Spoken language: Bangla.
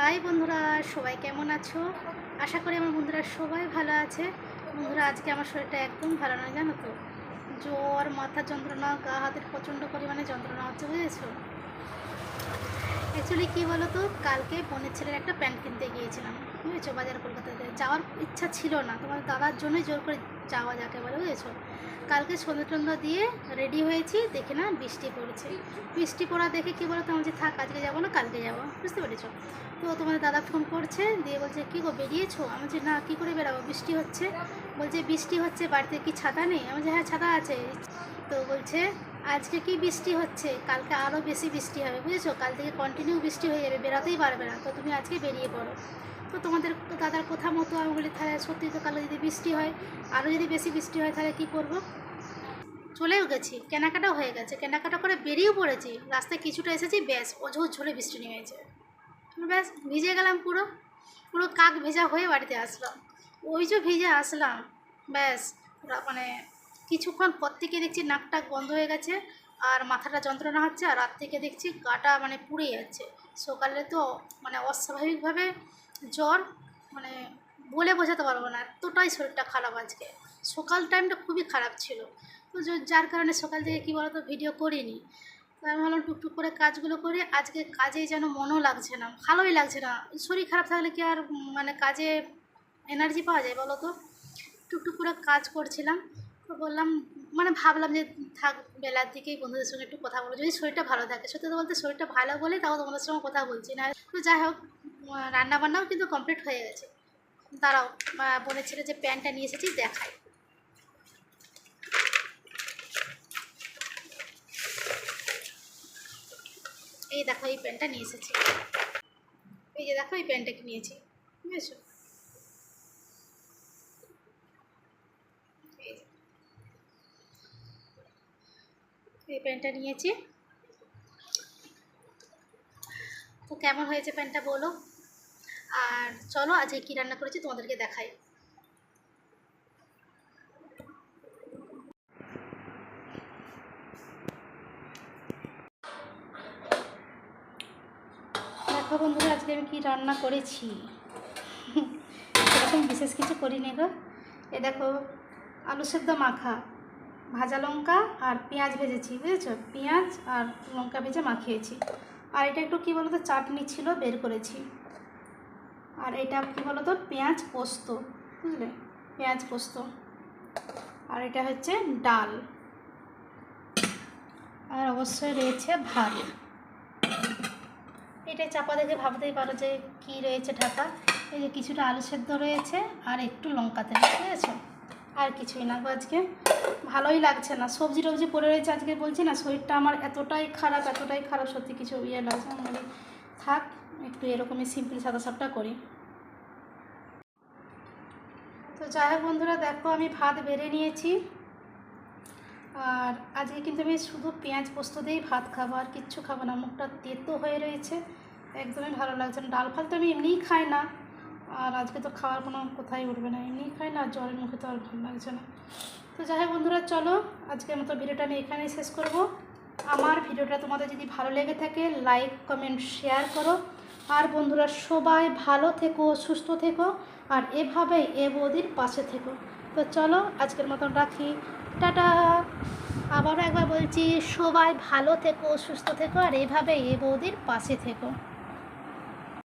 হাই বন্ধুরা, সবাই কেমন আছো? আশা করি আমার বন্ধুরা সবাই ভালো আছে। বন্ধুরা, আজকে আমার শরীরটা একদম ভালো নয়, জানো তো? জ্বর, মাথা যন্ত্রণা, গা হাতের প্রচণ্ড পরিমাণে যন্ত্রণা হচ্ছে, বুঝেছ? অ্যাকচুয়ালি কী বলো তো কালকে বোনের ছেলের একটা প্যান্ট কিনতে গিয়েছিলাম, বুঝেছ? বাজার কলকাতাতে। যাওয়ার ইচ্ছা ছিল না, তোমার দাদার জন্যই জোর করে যাওয়া যাকে বলে, বুঝেছ? কালকে সন্ধ্যে টন্ধে দিয়ে রেডি হয়েছি, দেখে না বৃষ্টি পড়ছে। বৃষ্টি পড়া দেখে কী বলো তো আমি যে থাক, আজকে যাব না, কালকে যাব, বুঝতে পেরেছ? তো তোমাদের দাদা ফোন করছে, দিয়ে বলছে, কী গো, বেরিয়েছো? আমি বলছি, না, কী করে বেরাবো? বৃষ্টি হচ্ছে। বলছে, বৃষ্টি হচ্ছে, বাড়িতে কি ছাতা নেই? আমি বলছি হ্যাঁ ছাতা আছে। তো বলছে আজকে কি বৃষ্টি হচ্ছে? কালকে আরও বেশি বৃষ্টি হবে, বুঝেছ? কাল থেকে কন্টিনিউ বৃষ্টি হয়ে যাবে, বেরোতেই পারবে না। তো তুমি আজকে বেরিয়ে পড়ো। তো তোমাদের দাদার কথা মতো আমি বলি, তাহলে সত্যি তো কালো যদি বৃষ্টি হয় আরও যদি বেশি বৃষ্টি হয়, তাহলে কী করব? চলেও গেছি, কেনাকাটাও হয়ে গেছে। কেনাকাটা করে বেরিয়েও পড়েছি। রাস্তায় কিছুটা এসেছি, ব্যাস, অঝোর ঝোলে বৃষ্টি নেমেছে ব্যাস, ভিজে গেলাম পুরো। পুরো কাক ভেজা হয়ে বাড়িতে আসলাম। ওই যে ভিজে আসলাম, ব্যাস মানে কিছুক্ষণ পর থেকে দেখছি নাক টাক বন্ধ হয়ে গেছে আর মাথাটা যন্ত্রণা হচ্ছে আর রাত থেকে দেখছি গাটা মানে পুড়ে যাচ্ছে। সকালে তো মানে অস্বাভাবিকভাবে জ্বর মানে বলে বোঝাতে পারব না, এতটাই শরীরটা খারাপ আজকে। সকাল টাইমটা খুবই খারাপ ছিল। তো যার কারণে সকাল থেকে কী বলতো ভিডিও করিনি। তো আমি ভাবলাম টুকটুক করে কাজগুলো করি আজকে কাজে যেন মনও লাগছে না, ভালোই লাগছে না। শরীর খারাপ থাকলে কি আর মানে কাজে এনার্জি পাওয়া যায় বলো তো টুকটুক করে কাজ করছিলাম। তো বললাম মানে ভাবলাম যে থাক, বেলার দিকেই বন্ধুদের সঙ্গে একটু কথা বলব যদি শরীরটা ভালো থাকে, সত্যি বলতে শরীরটা ভালো বলে তাও তোমাদের সঙ্গে কথা বলছি। না তো যাই হোক রান্না বান্নাও কিন্তু কমপ্লিট হয়ে গেছে। দাঁড়াও বোনের ছেলে যে প্যান্টটা নিয়ে এসেছি, দেখাই। এই দেখো, এই প্যান্টটা নিয়ে এসেছি। এই যে দেখো, এই প্যান্টটা নিয়েছি বুঝেছ? এই প্যান্টটা নিয়েছি। তো কেমন হয়েছে প্যান্টটা বলো? আর চলো, আজকে কী রান্না করেছি তোমাদেরকে দেখাই। দেখো বন্ধুরা, আজকে আমি কী রান্না করেছি? এরকম বিশেষ কিছু করিনি গো। এ দেখো, আলু সেদ্ধ মাখা। ভাজা লঙ্কা আর পেঁয়াজ ভেজেছি, বুঝেছ? পেঁয়াজ আর লঙ্কা ভেজে মাখিয়েছি। আর এটা একটু কী বলতো, চাটনি ছিল, বের করেছি। আর এটা কী বলতো, পেঁয়াজ পোস্ত, বুঝলে? পেঁয়াজ পোস্ত। আর এটা হচ্ছে ডাল। আর অবশ্যই রয়েছে ভাত। এটা চাপা দেখে ভাবতেই পারো যে কী রয়েছে ঢাকা। এই যে কিছুটা আলু সেদ্ধ রয়েছে আর একটু লঙ্কা তেল ঠিক আছে আর কিছুই না। আজকে ভালোই লাগছে না। সবজি টবজি পড়ে রয়েছে আজকে বলছি না, শরীরটা আমার এতটাই খারাপ এতটাই খারাপ, সত্যি কিছু ইয়ে লাগছে আমি বলি, থাক, একটু এরকমই সিম্পল সাদা সাপটা করি। তো যাই হোক বন্ধুরা, দেখো আমি ভাত বেড়ে নিয়েছি। আর আজকে কিন্তু আমি শুধু পেঁয়াজ পোস্ত দিয়েই ভাত খাব, আর কিচ্ছু খাব না। মুখটা তেতো হয়ে রয়েছে। একদমই ভালো লাগছে না। ডাল ফাল তো আমি এমনিই খাই না। আর আজকে তো খাওয়ার কোনো কোথায় উঠবে না। এমনিই খাই না, জ্বরের মুখে তো আর ভালো লাগছে না। তো যাই হোক বন্ধুরা, চলো আজকের মতো ভিডিওটা আমি এখানেই শেষ করব। আমার ভিডিওটা তোমাদের যদি ভালো লেগে থাকে লাইক কমেন্ট শেয়ার করো। আর বন্ধুরা, সবাই ভালো থেকো, সুস্থ থেকো, আর এভাবেই এ বৌদির পাশে থেকো। তো চলো আজকের মতন রাখি। টাটা! আবারও একবার বলছি, সবাই ভালো থেকো, সুস্থ থেকো, আর এভাবে এ বৌদির পাশে থেকো।